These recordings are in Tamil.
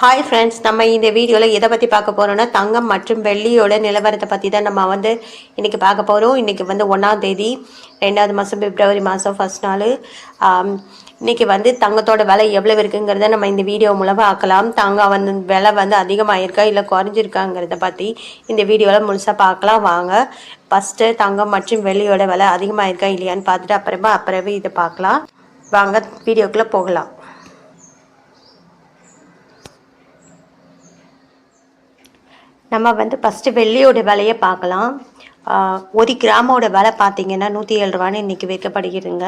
ஹாய் ஃப்ரெண்ட்ஸ் நம்ம இந்த வீடியோவில் எதை பற்றி பார்க்க போகிறோம்னா தங்கம் மற்றும் வெள்ளியோட நிலவரத்தை பற்றி தான் நம்ம வந்து இன்றைக்கி பார்க்க போகிறோம் இன்றைக்கி வந்து ஒன்றாம் தேதி ரெண்டாவது மாதம் பிப்ரவரி மாதம் ஃபஸ்ட் நாள். இன்றைக்கி வந்து தங்கத்தோட விலை எவ்வளோ இருக்குங்கிறத நம்ம இந்த வீடியோ மூலமாக பார்க்கலாம் தங்கம் வந்து விலை வந்து அதிகமாகிருக்கா இல்லை குறைஞ்சிருக்காங்கிறத பற்றி இந்த வீடியோவில் முழுசாக பார்க்கலாம். வாங்க ஃபஸ்ட்டு தங்கம் மற்றும் வெள்ளியோட விலை அதிகமாகிருக்கா இல்லையான்னு பார்த்துட்டு அப்புறமா அப்புறமே இதை பார்க்கலாம். வாங்க வீடியோக்குள்ளே போகலாம். நம்ம வந்து ஃபஸ்ட்டு வெள்ளியோட விலையை பார்க்கலாம். ஒரு கிராமோட விலை பார்த்தீங்கன்னா நூற்றி ஏழு ரூபான்னு இன்றைக்கி விற்கப்படுகிறதுங்க.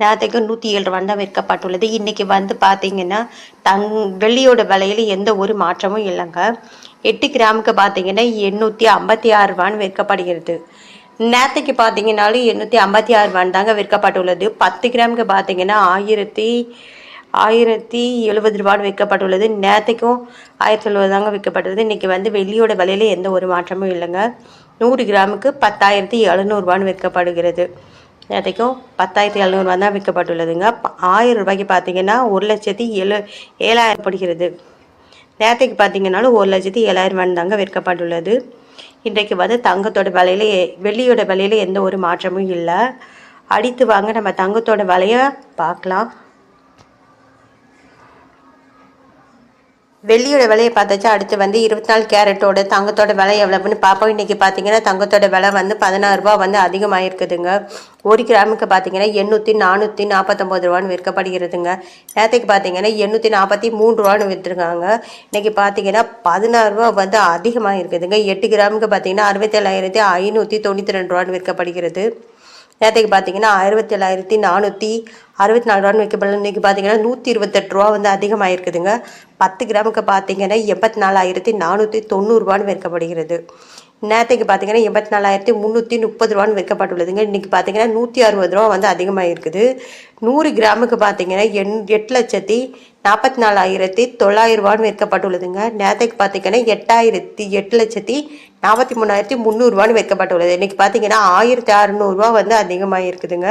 நேரத்துக்கு நூற்றி ஏழு ரூபான்னு தான் விற்கப்பட்டுள்ளது. இன்றைக்கி வந்து பார்த்தீங்கன்னா தங் வெள்ளியோட விலையில் எந்த ஒரு மாற்றமும் இல்லைங்க. எட்டு கிராமுக்கு பார்த்தீங்கன்னா எண்ணூற்றி ஐம்பத்தி ஆறு ரூபான்னு விற்கப்படுகிறது. நேரத்துக்கு பார்த்தீங்கன்னாலும் எண்ணூற்றி ஐம்பத்தி ஆறு ரூபான்னு தாங்க விற்கப்பட்டுள்ளது. பத்து கிராமுக்கு பார்த்தீங்கன்னா ஆயிரத்தி ஆயிரத்தி எழுபது ரூபான்னு விற்கப்பட்டுள்ளது. நேற்றுக்கும் ஆயிரத்தி எழுபது தாங்க விற்கப்பட்டுள்ளது. இன்றைக்கி வந்து வெள்ளியோட விலையில எந்த ஒரு மாற்றமும் இல்லைங்க. நூறு கிராமுக்கு பத்தாயிரத்தி எழுநூறுபான்னு விற்கப்படுகிறது. நேற்றைக்கும் பத்தாயிரத்தி எழுநூறுபா தான் விற்கப்பட்டுள்ளதுங்க. ப- ஆயிரம் ரூபாய்க்கு பார்த்தீங்கன்னா ஒரு லட்சத்தி ஏழு ஏழாயிரம் படுகிறது. நேரத்துக்கு பார்த்தீங்கன்னாலும் ஒரு லட்சத்தி ஏழாயிரம் ரூபான்னு தாங்க விற்கப்பட்டுள்ளது. இன்றைக்கு வந்து தங்கத்தோட விலையில வெள்ளியோட விலையில எந்த ஒரு மாற்றமும் இல்லை. அடித்து வாங்க நம்ம தங்கத்தோட விலையை பார்க்கலாம். வெள்ளியோட விலையை பார்த்தாச்சா. அடுத்து வந்து இருபத்தி நாலு கேரட்டோட தங்கத்தோட விலை எவ்வளவுன்னு பார்ப்போம். இன்றைக்கி பார்த்தீங்கன்னா தங்கத்தோட விலை வந்து பதினாறு ரூபா வந்து அதிகமாகிருக்குதுங்க ஒரு கிராமுக்கு பார்த்தீங்கன்னா எண்ணூற்றி நானூற்றி நாற்பத்தொம்பது ரூபான்னு விற்கப்படுகிறதுங்க. நேற்றுக்கு பார்த்தீங்கன்னா எண்ணூற்றி நாற்பத்தி மூணு ரூபான்னு விற்றுருக்காங்க இன்றைக்கி பார்த்தீங்கன்னா பதினாறு ரூபா வந்து அதிகமாக இருக்குதுங்க எட்டு கிராமுக்கு பார்த்தீங்கன்னா அறுபத்தேழாயிரத்தி ஐநூற்றி தொண்ணூற்றி ரெண்டு ரூபான்னு விற்கப்படுகிறது. நேற்றுக்கு பார்த்தீங்கன்னா அறுபத்தி ஏழாயிரத்தி நானூற்றி அறுபத்தி நாலு ரூபான்னு விற்கப்படுது இன்றைக்கி பார்த்தீங்கன்னா நூற்றி இருபத்தெட்டு ரூபா வந்து அதிகமாகிருக்குதுங்க பத்து கிராமுக்கு பார்த்தீங்கன்னா எண்பத்தி நாலாயிரத்தி நானூற்றி தொண்ணூறுரூவான்னு விற்கப்படுகிறது நேற்றுக்கு பார்த்தீங்கன்னா எண்பத்தி நாலாயிரத்தி முந்நூற்றி முப்பது ரூபான்னு விற்கப்பட்டுள்ளதுங்க இன்றைக்கி பார்த்தீங்கன்னா நூற்றி அறுபது ரூபா வந்து அதிகமாக இருக்குது நூறு கிராமுக்கு பார்த்தீங்கன்னா எண் எட்டு லட்சத்தி நாற்பத்தி நாலாயிரத்தி தொள்ளாயிரம் ரூபான்னு விற்கப்பட்டுள்ளதுங்க. நேற்றுக்கு பார்த்தீங்கன்னா எட்டாயிரத்தி எட்டு லட்சத்தி நாற்பத்தி மூணாயிரத்தி முந்நூறுரூவான்னு விற்கப்பட்டுள்ளது. இன்றைக்கி பார்த்தீங்கன்னா ஆயிரத்தி அறநூறுவா வந்து அதிகமாக இருக்குதுங்க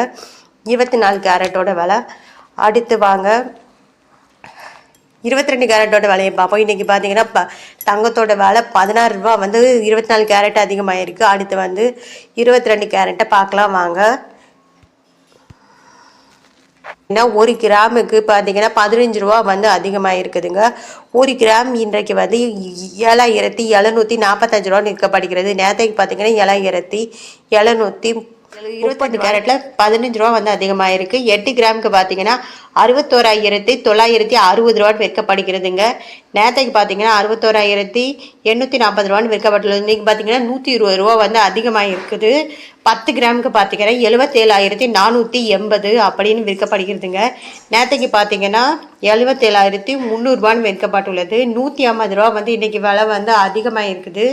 இருபத்தி நாலு கேரட்டோட விலை. அடுத்து வாங்க. இருபத்தி ரெண்டு கேரட்டோட விலையை பார்ப்போம். இன்றைக்கி பார்த்தீங்கன்னா ப தங்கத்தோட விலை பதினாறு ரூபா வந்து இருபத்தி நாலு கேரட் அதிகமாகிருக்கு அடுத்து வந்து இருபத்தி ரெண்டு கேரட்டை பார்க்கலாம் வாங்க. ஏன்னா ஒரு கிராமுக்கு பார்த்தீங்கன்னா பதினஞ்சு ரூபா வந்து அதிகமாக இருக்குதுங்க ஒரு கிராம் இன்றைக்கு வந்து ஏழாயிரத்தி எழுநூற்றி நாற்பத்தஞ்சு ரூபா நிற்கப்படுகிறது. நேற்றைக்கு பார்த்தீங்கன்னா ஏழாயிரத்தி எழுநூற்றி இருபத்தெட்டு கேரட்டில் பதினஞ்சு ரூபா வந்து அதிகமாக இருக்குது எட்டு கிராமுக்கு பார்த்தீங்கன்னா அறுபத்தோராயிரத்தி தொள்ளாயிரத்தி அறுபது ரூபான்னு விற்கப்படுகிறதுங்க. நேற்றுக்கு பார்த்தீங்கன்னா அறுபத்தோராயிரத்தி எண்ணூற்றி நாற்பது ரூபான்னு விற்கப்பட்டுள்ளது. இன்றைக்கி பார்த்தீங்கன்னா நூற்றி இருபது ரூபா வந்து அதிகமாக இருக்குது பத்து கிராமுக்கு பார்த்தீங்கன்னா எழுபத்தேழாயிரத்தி நானூற்றி எண்பது அப்படின்னு விற்கப்படுகிறதுங்க. நேற்றுக்கு பார்த்தீங்கன்னா எழுபத்தேழாயிரத்தி முந்நூறுபான்னு விற்கப்பட்டுள்ளது. நூற்றி ஐம்பது ரூபா வந்து இன்றைக்கி விலை வந்து அதிகமாக இருக்குது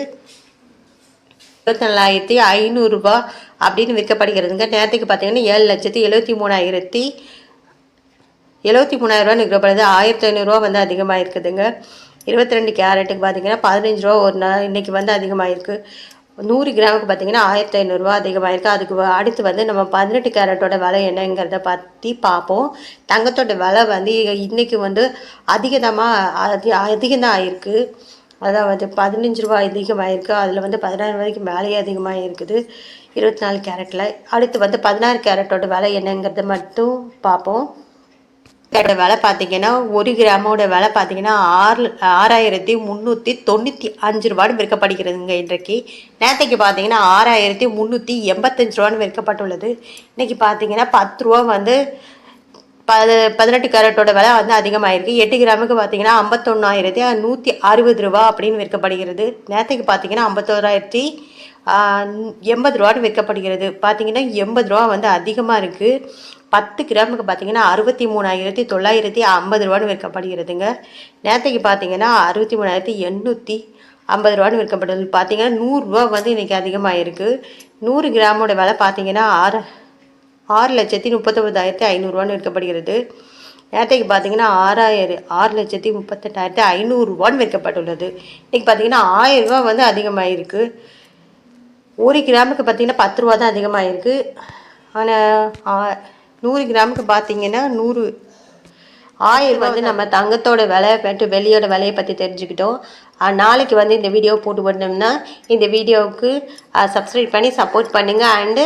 இருபத்தி ஐநூறுரூபா அப்படின்னு விற்கப்படுகிறதுங்க. நேரத்துக்கு பார்த்தீங்கன்னா ஏழு லட்சத்தி எழுபத்தி மூணாயிரத்தி எழுபத்தி மூணாயிரரூவா விற்கப்படுது ஆயிரத்தி ஐநூறுரூவா வந்து அதிகமாக இருக்குதுங்க இருபத்தி ரெண்டு கேரட்டுக்கு பார்த்தீங்கன்னா பதினஞ்சு ரூபா ஒரு நாள் இன்றைக்கி வந்து அதிகமாக இருக்குது நூறு கிராமுக்கு பார்த்தீங்கன்னா ஆயிரத்தி ஐநூறுரூவா அதிகமாக இருக்குது அதுக்கு அடுத்து வந்து நம்ம பதினெட்டு கேரட்டோட விலை என்னங்கிறத பற்றி பார்ப்போம். தங்கத்தோட விலை வந்து இன்றைக்கி வந்து அதிகதமாக அதி அதிகம்தான் ஆயிருக்கு. அதாவது பதினஞ்சு ரூபா அதிகமாகிருக்கு அதில் வந்து பதினாறு ரூபாய்க்கு மேலேயே அதிகமாக இருக்குது இருபத்தி நாலு கேரட்டில் அடுத்து வந்து பதினாறு கேரட்டோட விலை என்னங்கிறத மட்டும் பார்ப்போம். கேரட்டோட விலை பார்த்தீங்கன்னா ஒரு கிராமோட விலை பார்த்தீங்கன்னா ஆறு ஆறாயிரத்தி முந்நூற்றி தொண்ணூற்றி அஞ்சு ரூபான்னு விற்கப்படுகிறதுங்க இன்றைக்கு. நேற்றுக்கு பார்த்தீங்கன்னா ஆறாயிரத்தி முந்நூற்றி எண்பத்தஞ்சு ரூபான்னு விற்கப்பட்டுள்ளது. இன்றைக்கி பார்த்தீங்கன்னா பத்து ரூபா வந்து பது பதினெட்டு கேரட்டோட விலை வந்து அதிகமாயிருக்கு. எட்டு கிராமுக்கு பார்த்தீங்கன்னா ஐம்பத்தொன்னாயிரத்தி நூற்றி அறுபது ரூபா அப்படின்னு விற்கப்படுகிறது. நேற்றுக்கு பார்த்தீங்கன்னா ஐம்பத்தோராயிரத்தி எண்பது ரூபான்னு விற்கப்படுகிறது. பார்த்தீங்கன்னா எண்பது ரூபா வந்து அதிகமாக இருக்குது பத்து கிராமுக்கு பார்த்தீங்கன்னா அறுபத்தி மூணாயிரத்தி தொள்ளாயிரத்தி ஐம்பது ரூபான்னு விற்கப்படுகிறதுங்க. நேற்றுக்கு பார்த்தீங்கன்னா அறுபத்தி மூணாயிரத்தி எண்ணூற்றி ஐம்பது ரூபான்னு விற்கப்படுது பார்த்தீங்கன்னா நூறுரூவா வந்து இன்றைக்கி அதிகமாக இருக்குது நூறு கிராமோட விலை பார்த்தீங்கன்னா ஆறு ஆறு லட்சத்தி முப்பத்தொம்பதாயிரத்தி ஐநூறுரூவான்னு விற்கப்படுகிறது. நேற்றைக்கு பார்த்தீங்கன்னா ஆறாயிரம் ஆறு லட்சத்தி முப்பத்தெட்டாயிரத்தி ஐநூறுரூவான்னு விற்கப்பட்டுள்ளது. இன்றைக்கி பார்த்தீங்கன்னா ஆயிரம் ரூபா வந்து அதிகமாகிருக்கு ஒரு கிராமுக்கு பார்த்தீங்கன்னா பத்து ரூபா தான் அதிகமாகிருக்கு ஆனால் நூறு கிராமுக்கு பார்த்தீங்கன்னா நூறு ஆயில் வந்து நம்ம தங்கத்தோட விலை பற்றி வெளியோட விலையை பற்றி தெரிஞ்சுக்கிட்டோம். நாளைக்கு வந்து இந்த வீடியோ போட்டு வந்தோம்னா இந்த வீடியோவுக்கு சப்ஸ்கிரைப் பண்ணி சப்போர்ட் பண்ணுங்கள் அண்டு